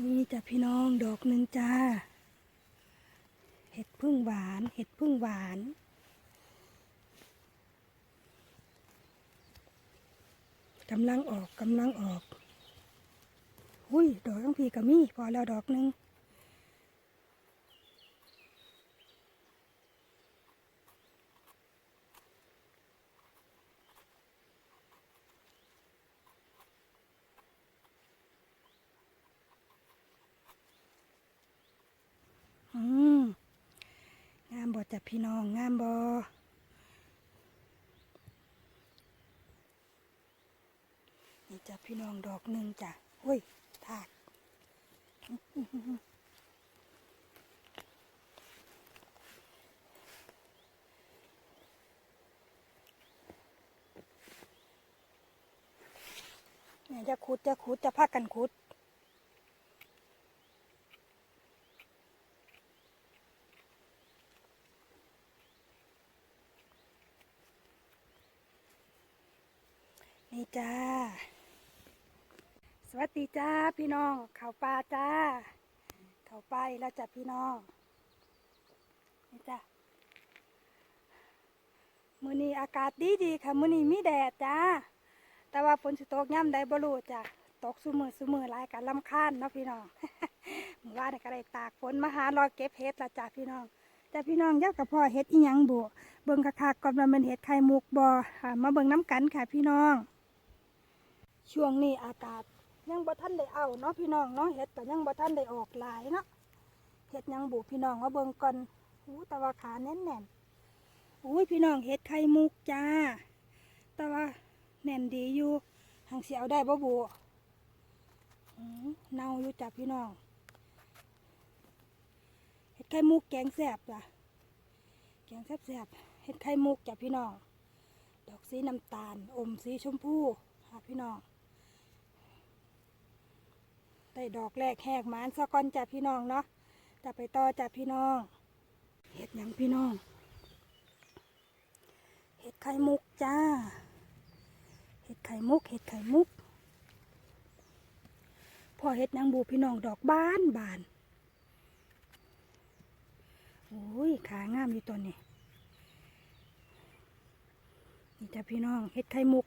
นี่จ้ะพี่น้องดอกหนึ่งจ้า เห็ดพึ่งหวาน เห็ดพึ่งหวาน กำลังออกกำลังออก อุ้ย ดอกตั้งพีกับมี่พอแล้วดอกหนึ่งอืมงามบ่ จ้ะพี่น้องงามบ่นี่จ้ะพี่น้องดอกหนึ่งจ้ะอุ้ยถาดเนี่ยจะขุดจะขุดจะพักกันขุด นี่จ้า สวัสดีจ้าพี่น้องเขาปลาจ้า เขาไปแล้วจ้ะพี่น้อง นี่จ้ามือนี้อากาศดีดีค่ะ มือนี้มีแดดจ้า แต่ว่าฝนสิตกย่ำใดบ่รู้จ้ะตกสุมือสุมือหลายกันลำคาญเนาะพี่น้องเมื่อวานนก็ได้ตากฝนมาหารอเก็บเห็ดละจ้ะพี่น้องจ้ะพี่น้องยักกับพ่อเห็ดอีหยังบุเบิ่งคักๆก่อนว่ามันเห็ดไข่มุกบ่ค่ะมาเบิ่งน้ำกันค่ะพี่น้อง ช่วงนี้อากาศยังบ่ทันได้เอาเนาะพี่น้องเนาะเห็ดก็ยังบ่ทันได้ออกหลายเนาะเห็ดยังบุพี่น้องมาเบิ่งก่อนอู้แต่ว่าขาแน่นๆอุ้ยพี่น้องเห็ดไข่มุกจ้าแต่ว่าแน่นดีอยู่หังเสียวได้บ่บุเน่าอยู่จ้ะพี่น้องเห็ดไข่มุกแกงแซ่บจ้ะแกงแซ่บๆเห็ดไข่มุกจ้ะพี่น้องดอกสีน้ำตาลอมสีชมพูค่ะพี่น้อง ได้ดอกแรกแหกหมานสะก้อนจ้ะพี่น้องเนาะจะไปต่อจ้ะพี่น้องเห็ดยังพี่น้อง เห็ดไข่มุกจ้า เห็ดไข่มุก เห็ดไข่มุก พอเห็ดหยังบูพี่น้องดอกบานบานโอ้ยขางามอยู่ตัวนี้นี่จ้ะพี่น้องเห็ดไข่มุก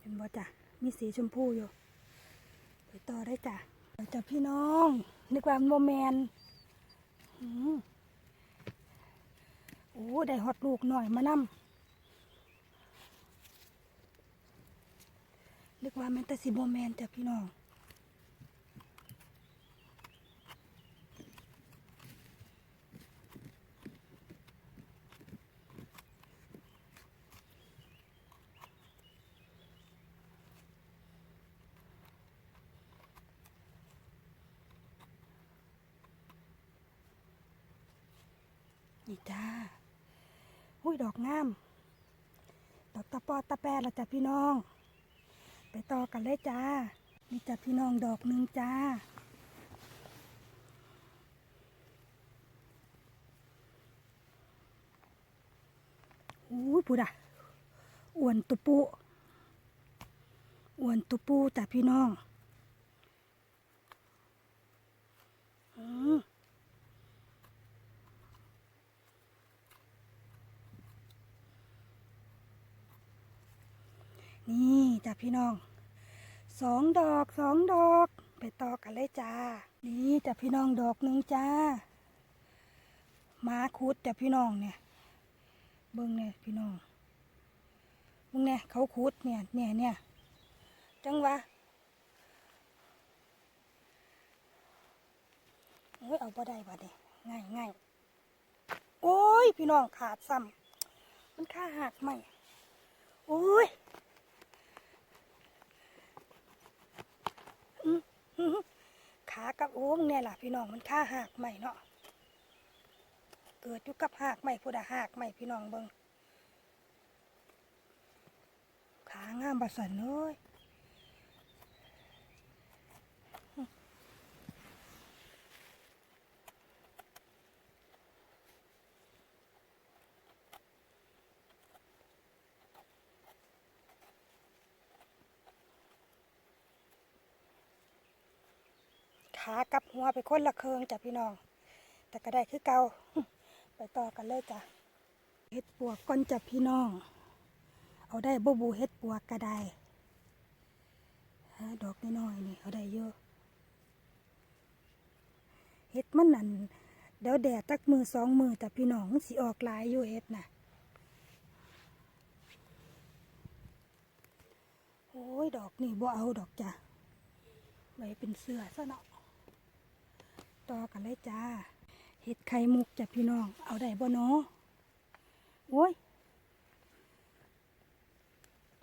เห็นบ่จ้ะ มีสีชมพูอยู่ไปต่อได้จ้ะเจ้ะพี่น้องนึกว่ามันโมแมนโอ้ได้ฮอดลูกหน่อยมานำนึกว่ามันแต่สีโมแมนจ้ะพี่น้อง นี่จ้าหุ้ยดอกงามดอกตะปอตะแปรละจ้ะพี่น้อง ไปต่อกันเลยจ้านี่จ้ะพี่น้องดอกหนึ่งจ้าอู้ยพูดอะอ้วนตุปุอ้วนตุปูจ้ะพี่น้องอืม นี่จ้ะพี่น้องสองดอกสองดอก ไปต่อกันเลยจ้า นี่จ้ะพี่น้องดอกหนึ่งจ้ามาคุดจ้ะพี่น้องเนี่ยเบิ้งเนี่ยพี่น้องเบิ้งเนี่ยเขาคุดเนี่ยเนี่ยเนี่ยจังวะเอ้ยเอาบ่ได้บ่เนี่ยง่ายง่ายโอ้ยพี่น้องขาดซ้ำมันค่าหักไหมโอ้ย ขากับโอ้มเนี่ยล่ะพี่น้องมันค่าหักใหม่เนาะเกิดอยู่กับหักใหม่พูดะหักใหม่พี่น้องเบิงขางามบัสันเลย ขากับหัวไปคนละเคืองจ้ะพี่น้อง แต่ก็ได้คือเก่าไปต่อกันเลยจ้ะเฮ็ดปวกก่อนจ้ะพี่น้อง เอาได้บูบูเฮ็ดปวกก็ได้ดอกน้อยๆนี่เอาได้เยอะเฮ็ดมันนั่นเดี๋ยวแดดตักมือสองมือแต่พี่น้องสิออกลายอยู่เฮ็ดน่ะโอ้ยดอกนี่บ่เอาดอกจ้ะไว้เป็นเสื้อซะเนาะ ต่อกันเลยจ้า เห็ดไข่มุกจ้ะพี่น้อง เอาได้บ่เนาะโอ้ย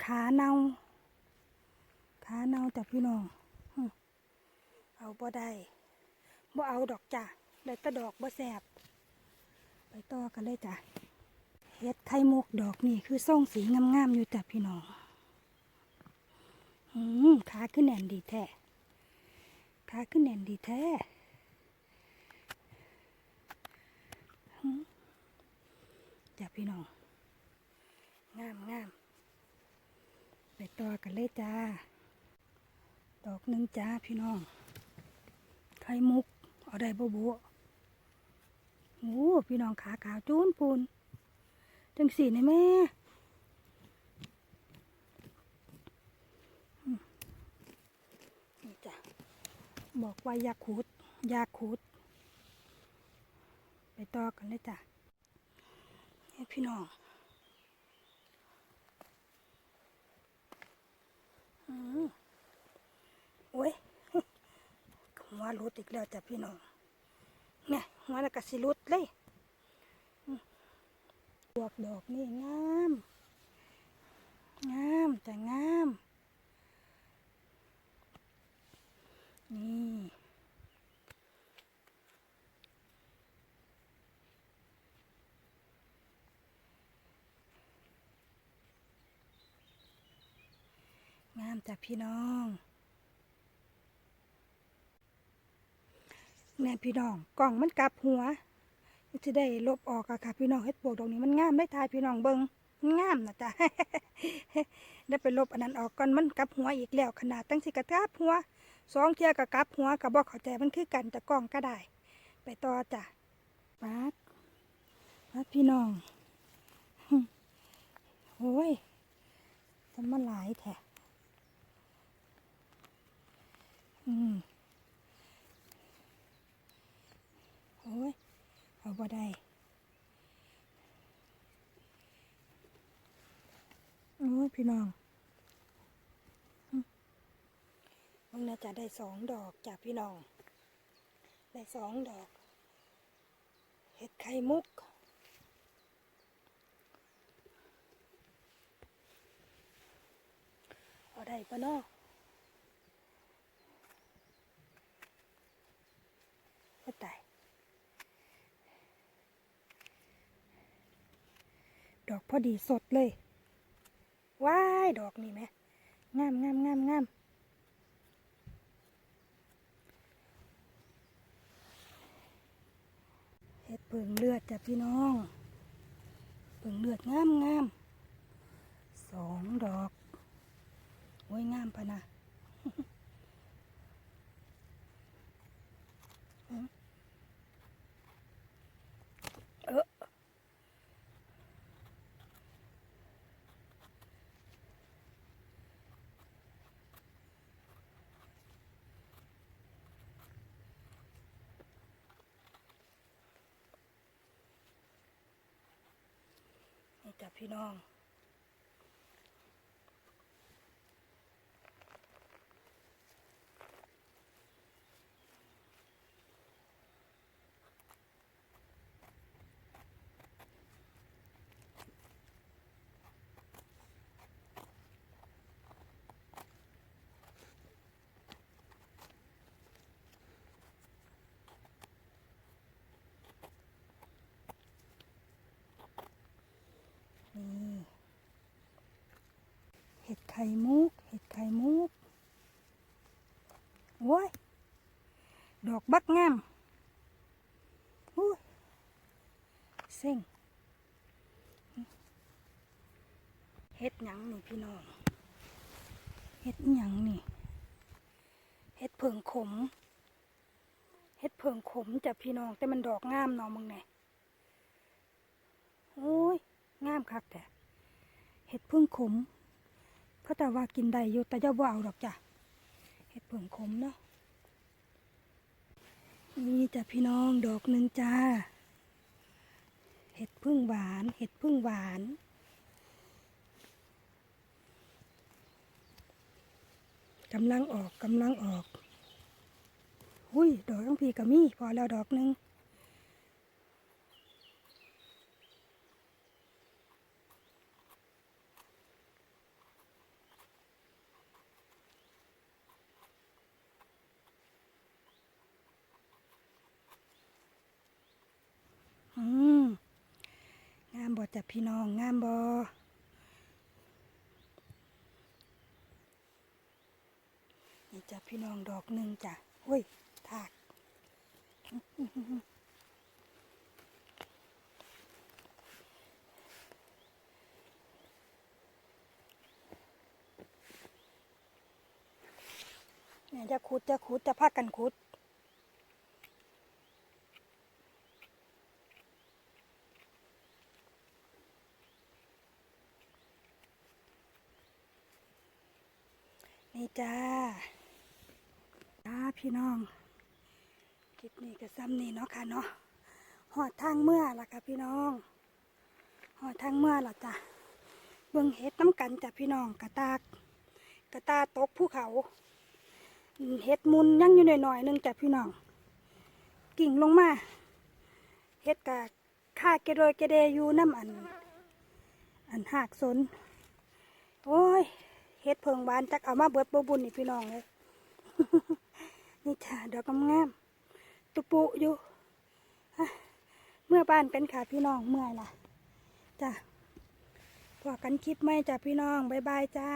ขาเนาขาเน่าจ้ะพี่น้อง เอาบ่ได้ บ่เอาดอกจ้ะ ได้ต่ดอกบ่แสบ ไปต่อกันเลยจ้ะ เห็ดไข่มุกดอกนี่คือส่งสีงามๆอยู่จ้ะพี่น้องอืมขาขึ้นแน่นดีแท้ขาขึ้นแน่นดีแท้หืม จ้ะพี่น้อง งามงามไปต่อกันเลยจ้า ดอกหนึ่งจ้าพี่น้อง ไข่มุก เอาได้บัวโอ้พี่น้องขาขาวจูนปูนจังสีนี่แม่นี่จ้ะบอกว่ายาคูดยาคูด ไปต่อกันเลยจ้ะนี่พี่น้องอืมโอ้ยหัวรุดอีกแล้วจ้ะพี่น้องเนี่ยหัวแล้วก็สิรุดเลยอืมบวกดอกนี่งาม งามแต่งาม นี่ามจ้ะพี่น้องแน่พี่น้องกล่องมันกลับหัวจะได้ลบออกอะค่ะ พี่น้องเฮ็ดปวกดอกนี้มันงามได้ทายพี่น้องเบิงมันงามนะจ๊ะได้ไปลบอันนั้นออกก่อนมันกลับหัวอีกแล้วขนาดตั้งสิกระกลับหัวสองเทียกับกลับหัวกับบอกเข้าใจมันคือกันแต่กล้องก็ได้ ไปต่อจ้ะปัดปัดพี่น้องโอ้ยจะมาหลายแท้อืมโอ้ย เอาบ่ได้โอ้ย พี่ น้องมึงน่าจะได้สองดอกจากพี่น้อง ได้สองดอก เห็ดไข่มุก เอาได้ปะเนาะก็ตายดอกพอดีสดเลยว้าย ดอกนี่ไหมงามงามงามงามเห็ดเปิงเลือดจ้ะพี่น้อง เปิงเลือดงามงามสองดอกโอ้ยงามปะนะ จ้ะพี่น้อง ข่มุก เห็ดไข่มุกโอ้ย ดอกบักงามอู้ยเซ็งเห็ดหยังนี่พี่น้อง เห็ดหยังนี่ เห็ดเผิงขม เห็ดเพิ่งขมจ้ะพี่น้องแต่มันดอกงามเนาะมึงเนี่ยโอ้ย งามคักแต่เห็ดเพึ่งขม เขาแต่ว่ากินได้อยู่แต่จะว่าเอาดอกจ้ะเห็ดพึ่งขมเนาะนี่จ้ะพี่น้องดอกหนึ่งจ้า เห็ดพึ่งหวาน เห็ดพึ่งหวานกำลังออกกำลังออก หุ้ย ดอกทั้งพีก็มีพอแล้วดอกหนึ่งอืมงามบ่ จ้ะพี่น้องงามบ่นี่จ้ะพี่น้องดอกหนึ่งจ้ะอุ้ยถากเนี่ยจะขุดจะขุดจะพักกันขุด นี่จ้าจ้าพี่น้อง คลิปนี้ก็ซ้ำนี่เนาะค่ะเนาะหอดทางเมื่อล่ะค่ะพี่น้องหอดทางเมื่อล่ะจ้ะเบิ่งเฮ็ดน้ำกันจ้ะพี่น้องกระตากกระตาตกภูเขาเฮ็ดมุนยังอยู่หน่อยๆหนึงจ้ะพี่น้อง กิ่งลงมาเฮ็ดกะค่าเกโดยเกเดอยู่น้ำอัน อันหากสน โอ้ย เฮ็ดเพิงบานจักเอามาเบิดบ่บุญนี่พี่น้องเลยนี่จ้าดอกงามๆตุปุอยู่เมื่อบ้านกันค่ะพี่น้องเมื่อยล่ะจ้ะพอกันคลิปไหมจ้ะพี่น้องบ๊ายบายจ้า